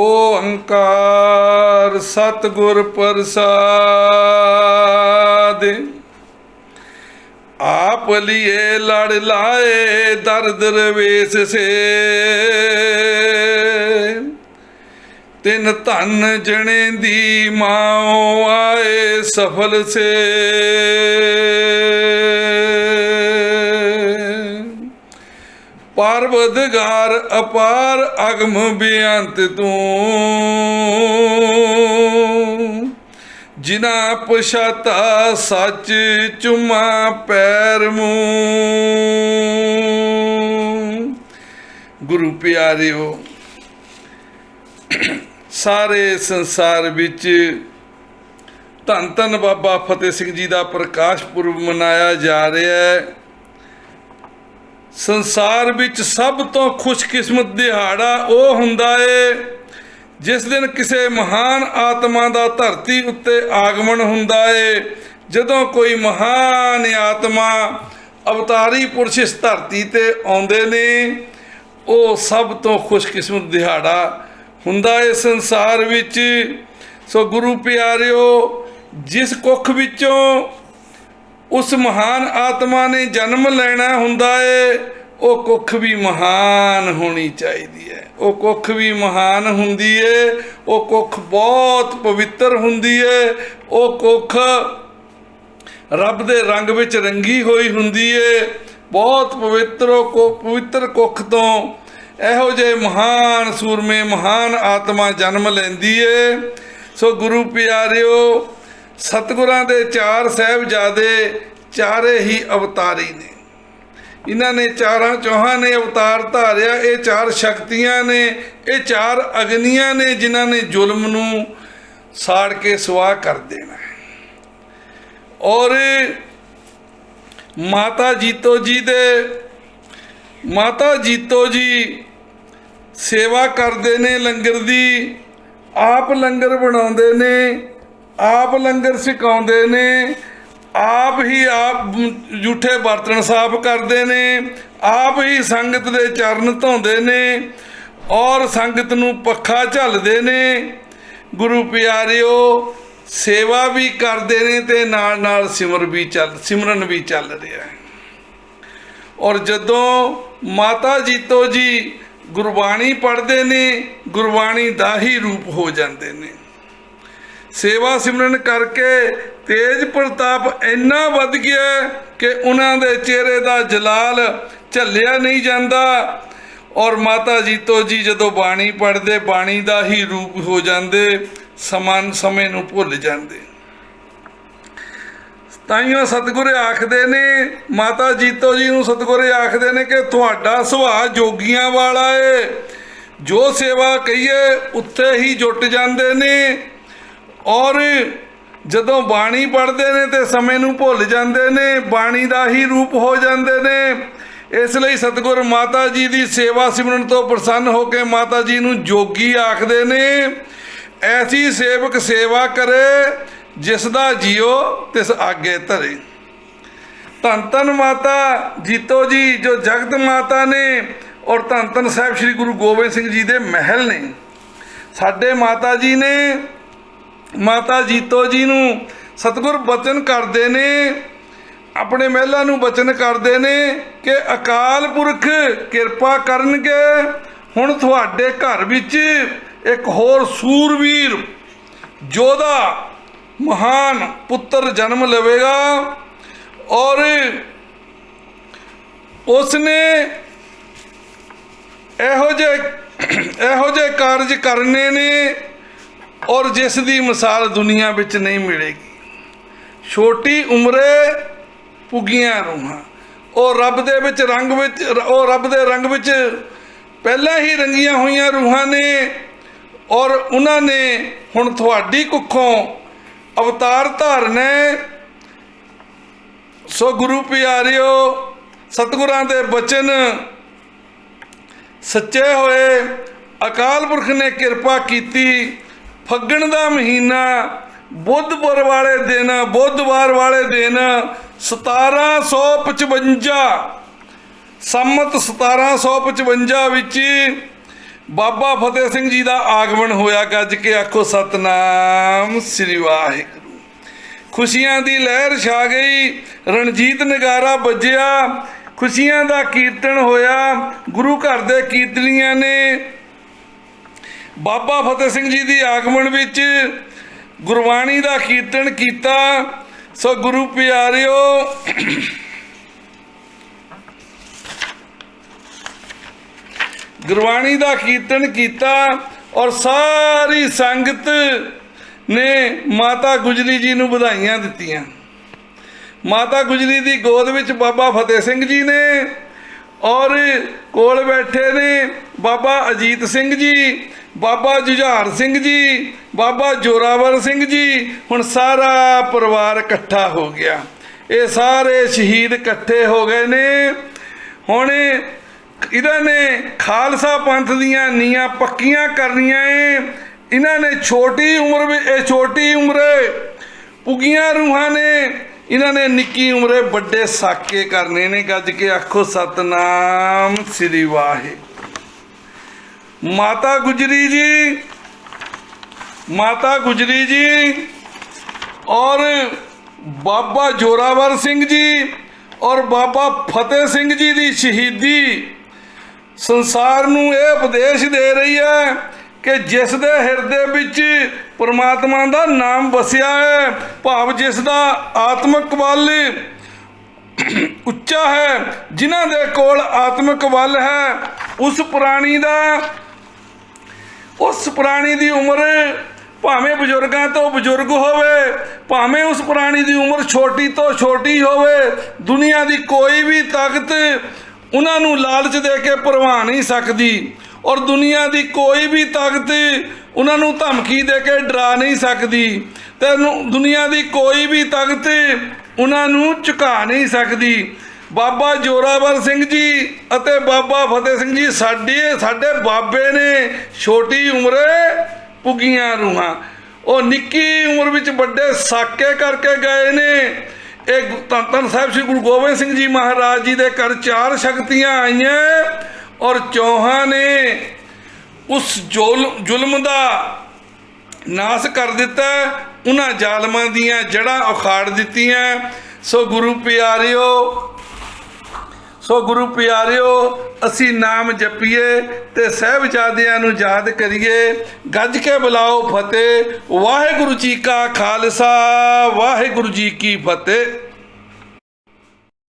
ਓੰਕਾਰ ਸਤਿਗੁਰ ਪ੍ਰਸਾਦ। ਆਪ ਲਿਏ ਲੜ ਲਾਏ ਦਰਦ ਰਵੇਸ ਸੇ। ਤਿਨ ਧਨ ਜਣੇ ਦੀ ਮਾਂ ਆਏ ਸਫਲ ਸੇ। ਪਰਵਦਗਾਰ ਅਪਾਰ ਅਗਮ ਬੇਅੰਤ ਤੂੰ। ਜਿਨਾ ਪਛਾਤਾ ਸੱਚ ਚੁਮਾ ਪੈਰ ਮੂੰ। ਗੁਰੂ ਪਿਆਰਿਓ, ਸਾਰੇ ਸੰਸਾਰ ਵਿੱਚ ਧੰਨ ਧੰਨ ਬਾਬਾ ਫਤਿਹ ਸਿੰਘ ਜੀ ਦਾ ਪ੍ਰਕਾਸ਼ ਪੁਰਬ ਮਨਾਇਆ ਜਾ ਰਿਹਾ ਹੈ। ਸੰਸਾਰ ਵਿੱਚ ਸਭ ਤੋਂ ਖੁਸ਼ਕਿਸਮਤ ਦਿਹਾੜਾ ਉਹ ਹੁੰਦਾ ਏ, ਜਿਸ ਦਿਨ ਕਿਸੇ ਮਹਾਨ ਆਤਮਾ ਦਾ ਧਰਤੀ ਉੱਤੇ ਆਗਮਨ ਹੁੰਦਾ ਏ। ਜਦੋਂ ਕੋਈ ਮਹਾਨ ਆਤਮਾ ਅਵਤਾਰੀ ਪੁਰਸ਼ ਇਸ ਧਰਤੀ ਤੇ ਆਉਂਦੇ ਨੇ, ਉਹ ਸਭ ਤੋਂ ਖੁਸ਼ਕਿਸਮਤ ਦਿਹਾੜਾ ਹੁੰਦਾ ਏ ਸੰਸਾਰ ਵਿੱਚ। ਸੋ ਗੁਰੂ ਪਿਆਰਿਓ, ਜਿਸ ਕੁੱਖ ਵਿੱਚੋਂ ਉਸ ਮਹਾਨ ਆਤਮਾ ਨੇ ਜਨਮ ਲੈਣਾ ਹੁੰਦਾ ਏ, ਉਹ ਕੁੱਖ ਵੀ ਮਹਾਨ ਹੋਣੀ ਚਾਹੀਦੀ ਹੈ ਉਹ ਕੁੱਖ ਵੀ ਮਹਾਨ ਹੁੰਦੀ ਏ, ਉਹ ਕੁੱਖ ਬਹੁਤ ਪਵਿੱਤਰ ਹੁੰਦੀ ਏ। ਉਹ ਕੁੱਖ ਰੱਬ ਦੇ ਰੰਗ ਵਿੱਚ ਰੰਗੀ ਹੋਈ ਹੁੰਦੀ ਏ। ਬਹੁਤ ਪਵਿੱਤਰ ਕੋ, ਪਵਿੱਤਰ ਕੁੱਖ ਤੋਂ ਇਹੋ ਜਿਹੇ ਮਹਾਨ ਸੂਰਮੇ, ਮਹਾਨ ਆਤਮਾ ਜਨਮ ਲੈਂਦੀ ਏ। ਸੋ ਗੁਰੂ ਪਿਆਰਿਓ ਸਤਿਗੁਰਾਂ ਦੇ ਚਾਰ ਸਾਹਿਬਜ਼ਾਦੇ ਚਾਰੇ ਹੀ ਅਵਤਾਰੀ ਨੇ। ਇਹਨਾਂ ਨੇ ਚਾਰਾਂ ਚੌਹਾਂ ਨੇ ਅਵਤਾਰ ਧਾਰਿਆ, ਇਹ ਚਾਰ ਸ਼ਕਤੀਆਂ ਨੇ, ਇਹ ਚਾਰ ਅਗਨੀਆਂ ਨੇ ਜਿਨ੍ਹਾਂ ਨੇ ਜ਼ੁਲਮ ਨੂੰ ਸਾੜ ਕੇ ਸੁਆਹ ਕਰ ਦੇਣਾ ਔਰ ਮਾਤਾ ਜੀਤੋ ਜੀ ਦੇ, ਮਾਤਾ ਜੀਤੋ ਜੀ ਸੇਵਾ ਕਰਦੇ ਨੇ, ਲੰਗਰ ਦੀ ਆਪ ਲੰਗਰ ਬਣਾਉਂਦੇ ਨੇ ਆਪ ਲੰਗਰ ਸਿਕਾਉਂਦੇ ਨੇ, ਆਪ ਹੀ ਆਪ ਜੂਠੇ ਬਰਤਨ ਸਾਫ਼ ਕਰਦੇ ਨੇ, ਆਪ ਹੀ ਸੰਗਤ ਦੇ ਚਰਨ ਧੋਂਦੇ ਨੇ ਔਰ ਸੰਗਤ ਨੂੰ ਪੱਖਾ ਝੱਲਦੇ ਨੇ। ਗੁਰੂ ਪਿਆਰਿਓ, ਸੇਵਾ ਵੀ ਕਰਦੇ ਨੇ ਤੇ ਨਾਲ ਨਾਲ ਸਿਮਰ ਵੀ ਚੱਲ, ਸਿਮਰਨ ਵੀ ਚੱਲ ਰਿਹਾ ਹੈ। ਔਰ ਜਦੋਂ ਮਾਤਾ ਜੀਤੋ ਜੀ ਗੁਰਬਾਣੀ ਪੜ੍ਹਦੇ ਨੇ, ਗੁਰਬਾਣੀ ਦਾ ਹੀ ਰੂਪ ਹੋ ਜਾਂਦੇ ਨੇ। ਸੇਵਾ ਸਿਮਰਨ ਕਰਕੇ ਤੇਜ ਪ੍ਰਤਾਪ ਇੰਨਾ ਵੱਧ ਗਿਆ ਕਿ ਉਹਨਾਂ ਦੇ ਚਿਹਰੇ ਦਾ ਜਲਾਲ ਝੱਲਿਆ ਨਹੀਂ ਜਾਂਦਾ। ਔਰ ਮਾਤਾ ਜੀਤੋ ਜੀ ਜਦੋਂ ਬਾਣੀ ਪੜ੍ਹਦੇ, ਬਾਣੀ ਦਾ ਹੀ ਰੂਪ ਹੋ ਜਾਂਦੇ ਸਮਾਨ ਸਮੇਂ ਨੂੰ ਭੁੱਲ ਜਾਂਦੇ। ਤਾਈਓ ਸਤਿਗੁਰੇ ਆਖਦੇ ਨੇ, ਮਾਤਾ ਜੀਤੋ ਜੀ ਨੂੰ ਸਤਿਗੁਰੇ ਆਖਦੇ ਨੇ ਕਿ ਤੁਹਾਡਾ ਸੁਭਾਅ ਜੋਗੀਆਂ ਵਾਲਾ ਏ। ਜੋ ਸੇਵਾ ਕਹੀਏ, ਉੱਥੇ ਹੀ ਜੁਟ ਜਾਂਦੇ ਨੇ। ਔਰ ਜਦੋਂ ਬਾਣੀ ਪੜ੍ਹਦੇ ਨੇ ਤੇ ਸਮੇਂ ਨੂੰ ਭੁੱਲ ਜਾਂਦੇ ਨੇ, ਬਾਣੀ ਦਾ ਹੀ ਰੂਪ ਹੋ ਜਾਂਦੇ ਨੇ। ਇਸ ਲਈ ਸਤਿਗੁਰ ਮਾਤਾ ਜੀ ਦੀ ਸੇਵਾ ਸਿਮਰਨ ਤੋਂ ਪ੍ਰਸੰਨ ਹੋ ਕੇ ਮਾਤਾ ਜੀ ਨੂੰ ਜੋਗੀ ਆਖਦੇ ਨੇ, ਐਸੀ ਸੇਵਕ ਸੇਵਾ ਕਰੇ ਜਿਸ ਦਾ ਜੀਓ ਤਿਸ ਆਗੇ ਧਰੇ। ਧੰਨ ਧੰਨ ਮਾਤਾ ਜੀਤੋ ਜੀ, ਜੋ ਜਗਤ ਮਾਤਾ ਨੇ ਔਰ ਧੰਨ ਧੰਨ ਸਾਹਿਬ ਸ੍ਰੀ ਗੁਰੂ ਗੋਬਿੰਦ ਸਿੰਘ ਜੀ ਦੇ ਮਹਿਲ ਨੇ, ਸਾਡੇ ਮਾਤਾ ਜੀ ਨੇ ਮਾਤਾ ਜੀਤੋ ਜੀ ਨੂੰ ਸਤਿਗੁਰ ਬਚਨ ਕਰਦੇ ਨੇ, ਆਪਣੇ ਮਹਿਲਾ ਨੂੰ ਬਚਨ ਕਰਦੇ ਨੇ ਕਿ ਅਕਾਲ ਪੁਰਖ ਕਿਰਪਾ ਕਰਨਗੇ। ਹੁਣ ਤੁਹਾਡੇ ਘਰ ਵਿੱਚ ਇੱਕ ਹੋਰ ਸੂਰਵੀਰ, ਜੋਧਾ ਮਹਾਨ ਪੁੱਤਰ ਜਨਮ ਲਵੇਗਾ ਔਰ ਉਸਨੇ ਇਹੋ ਜਿਹੇ ਇਹੋ ਜਿਹੇ ਕਾਰਜ ਕਰਨੇ ਨੇ ਔਰ ਜਿਸ ਦੀ ਮਿਸਾਲ ਦੁਨੀਆ ਵਿੱਚ ਨਹੀਂ ਮਿਲੇਗੀ। ਛੋਟੀ ਉਮਰੇ ਪੁਗੀਆਂ ਰੂਹਾਂ। ਉਹ ਰੱਬ ਦੇ ਵਿੱਚ ਰੰਗ ਵਿੱਚ, ਉਹ ਰੱਬ ਦੇ ਰੰਗ ਵਿੱਚ ਪਹਿਲਾਂ ਹੀ ਰੰਗੀਆਂ ਹੋਈਆਂ ਰੂਹਾਂ ਨੇ ਔਰ ਉਹਨਾਂ ਨੇ ਹੁਣ ਤੁਹਾਡੀ ਕੁੱਖੋਂ ਅਵਤਾਰ ਧਾਰਨੇ ਸੋ ਗੁਰੂ ਪਿਆਰਿਓ, ਸਤਿਗੁਰਾਂ ਦੇ ਬਚਨ ਸੱਚੇ ਹੋਏ। ਅਕਾਲ ਪੁਰਖ ਨੇ ਕਿਰਪਾ ਕੀਤੀ। ਫੱਗਣ ਦਾ ਮਹੀਨਾ, ਬੁੱਧਵਾਰ ਵਾਲੇ ਦਿਨ, ਬੁੱਧਵਾਰ ਵਾਲੇ ਦਿਨ 1755 ਸੰਮਤ 1755 ਵਿੱਚ ਬਾਬਾ ਫਤਿਹ ਸਿੰਘ ਜੀ ਦਾ ਆਗਮਨ ਹੋਇਆ। ਗੱਜ ਕੇ ਆਖੋ, ਸਤਨਾਮ ਸ੍ਰੀ ਵਾਹਿਗੁਰੂ। ਖੁਸ਼ੀਆਂ ਦੀ ਲਹਿਰ ਛਾ ਗਈ, ਰਣਜੀਤ ਨਗਾਰਾ ਵੱਜਿਆ, ਖੁਸ਼ੀਆਂ ਦਾ ਕੀਰਤਨ ਹੋਇਆ। ਗੁਰੂ ਘਰ ਦੇ ਕੀਰਤਨੀਆਂ ਨੇ ਬਾਬਾ ਫਤਿਹ ਸਿੰਘ ਜੀ ਦੀ ਆਗਮਨ ਵਿੱਚ ਗੁਰਬਾਣੀ ਦਾ ਕੀਰਤਨ ਕੀਤਾ। ਸੋ ਗੁਰੂ ਪਿਆਰਿਓ, ਗੁਰਬਾਣੀ ਦਾ ਕੀਰਤਨ ਕੀਤਾ ਔਰ ਸਾਰੀ ਸੰਗਤ ਨੇ ਮਾਤਾ ਗੁਜਰੀ ਜੀ ਨੂੰ ਵਧਾਈਆਂ ਦਿੱਤੀਆਂ। ਮਾਤਾ ਗੁਜਰੀ ਦੀ ਗੋਦ ਵਿੱਚ ਬਾਬਾ ਫਤਿਹ ਸਿੰਘ ਜੀ ਨੇ ਔਰ ਕੋਲ ਬੈਠੇ ਨੇ ਬਾਬਾ ਅਜੀਤ ਸਿੰਘ ਜੀ। ਬਾਬਾ ਜੁਝਾਰ ਸਿੰਘ ਜੀ, ਬਾਬਾ ਜੋਰਾਵਰ ਸਿੰਘ ਜੀ, ਹੁਣ ਸਾਰਾ ਪਰਿਵਾਰ ਇਕੱਠਾ ਹੋ ਗਿਆ। ਇਹ ਸਾਰੇ ਸ਼ਹੀਦ ਇਕੱਠੇ ਹੋ ਗਏ ਨੇ। ਹੁਣ ਇਹਨਾਂ ਨੇ ਖਾਲਸਾ ਪੰਥ ਦੀਆਂ ਨੀਆਂ ਪੱਕੀਆਂ ਕਰਨੀਆਂ ਏ। ਇਹਨਾਂ ਨੇ ਛੋਟੀ ਉਮਰ ਵਿੱਚ ਇਹ ਛੋਟੀ ਉਮਰੇ ਪੁਗੀਆਂ ਰੂਹਾਂ ਨੇ। ਇਹਨਾਂ ਨੇ ਨਿੱਕੀ ਉਮਰੇ ਵੱਡੇ ਸਾਕੇ ਕਰਨੇ ਨੇ। ਗੱਜ ਕੇ ਆਖੋ, ਸਤਨਾਮ ਸ੍ਰੀ ਵਾਹਿ ਮਾਤਾ ਗੁਜਰੀ ਜੀ, ਮਾਤਾ ਗੁਜਰੀ ਜੀ ਔਰ ਬਾਬਾ ਜੋਰਾਵਰ ਸਿੰਘ ਜੀ ਔਰ ਬਾਬਾ ਫਤਿਹ ਸਿੰਘ ਜੀ ਦੀ ਸ਼ਹੀਦੀ ਸੰਸਾਰ ਨੂੰ ਇਹ ਉਪਦੇਸ਼ ਦੇ ਰਹੀ ਹੈ ਕਿ ਜਿਸ ਦੇ ਹਿਰਦੇ ਵਿੱਚ ਪ੍ਰਮਾਤਮਾ ਦਾ ਨਾਮ ਵਸਿਆ ਹੈ, ਭਾਵ ਜਿਸ ਦਾ ਆਤਮਿਕ ਬਲ ਉੱਚਾ ਹੈ, ਜਿਨ੍ਹਾਂ ਦੇ ਕੋਲ ਆਤਮਿਕ ਵੱਲ ਹੈ, ਉਸ ਪ੍ਰਾਣੀ ਦਾ ਉਸ ਪ੍ਰਾਣੀ ਦੀ ਉਮਰ ਭਾਵੇਂ ਬਜ਼ੁਰਗਾਂ ਤੋਂ ਬਜ਼ੁਰਗ ਹੋਵੇ, ਭਾਵੇਂ ਉਸ ਪ੍ਰਾਣੀ ਦੀ ਉਮਰ ਛੋਟੀ ਤੋਂ ਛੋਟੀ ਹੋਵੇ, ਦੁਨੀਆ ਦੀ ਕੋਈ ਵੀ ਤਾਕਤ ਉਹਨਾਂ ਨੂੰ ਲਾਲਚ ਦੇ ਕੇ ਭਰਵਾ ਨਹੀਂ ਸਕਦੀ ਔਰ ਦੁਨੀਆ ਦੀ ਕੋਈ ਵੀ ਤਾਕਤ ਉਹਨਾਂ ਨੂੰ ਧਮਕੀ ਦੇ ਕੇ ਡਰਾ ਨਹੀਂ ਸਕਦੀ ਤੇ ਦੁਨੀਆ ਦੀ ਕੋਈ ਵੀ ਤਾਕਤ ਉਹਨਾਂ ਨੂੰ ਝੁਕਾ ਨਹੀਂ ਸਕਦੀ। ਬਾਬਾ ਜੋਰਾਵਰ ਸਿੰਘ ਜੀ ਅਤੇ ਬਾਬਾ ਫਤਿਹ ਸਿੰਘ ਜੀ, ਸਾਡੇ ਸਾਡੇ ਬਾਬੇ ਨੇ ਛੋਟੀ ਉਮਰੇ ਪੁੱਗੀਆਂ ਰੂਹਾਂ। ਉਹ ਨਿੱਕੀ ਉਮਰ ਵਿੱਚ ਵੱਡੇ ਸਾਕੇ ਕਰਕੇ ਗਏ ਨੇ। ਇਹ ਗੁ- ਧੰਨ ਧੰਨ ਸਾਹਿਬ ਸ੍ਰੀ ਗੁਰੂ ਗੋਬਿੰਦ ਸਿੰਘ ਜੀ ਮਹਾਰਾਜ ਜੀ ਦੇ ਘਰ ਚਾਰ ਸ਼ਕਤੀਆਂ ਆਈਆਂ ਔਰ ਚੌਹਾਂ ਨੇ ਉਸ ਜ਼ੁਲ- ਜ਼ੁਲਮ ਦਾ ਨਾਸ ਕਰ ਦਿੱਤਾ। ਉਹਨਾਂ ਜ਼ਾਲਮਾਂ ਦੀਆਂ ਜੜ੍ਹਾਂ ਉਖਾੜ ਦਿੱਤੀਆਂ। ਸੋ ਗੁਰੂ ਪਿਆਰਿਓ ਸੋ ਗੁਰੂ ਪਿਆਰਿਓ, ਅਸੀਂ ਨਾਮ ਜਪੀਏ ਤੇ ਸਹਿਬਜ਼ਾਦਿਆਂ ਨੂੰ ਯਾਦ ਕਰੀਏ। ਗੱਜ ਕੇ ਬੁਲਾਓ ਫਤਿਹ। ਵਾਹਿਗੁਰੂ ਜੀ ਕਾ ਖਾਲਸਾ, ਵਾਹਿਗੁਰੂ ਜੀ ਕੀ ਫਤਿਹ।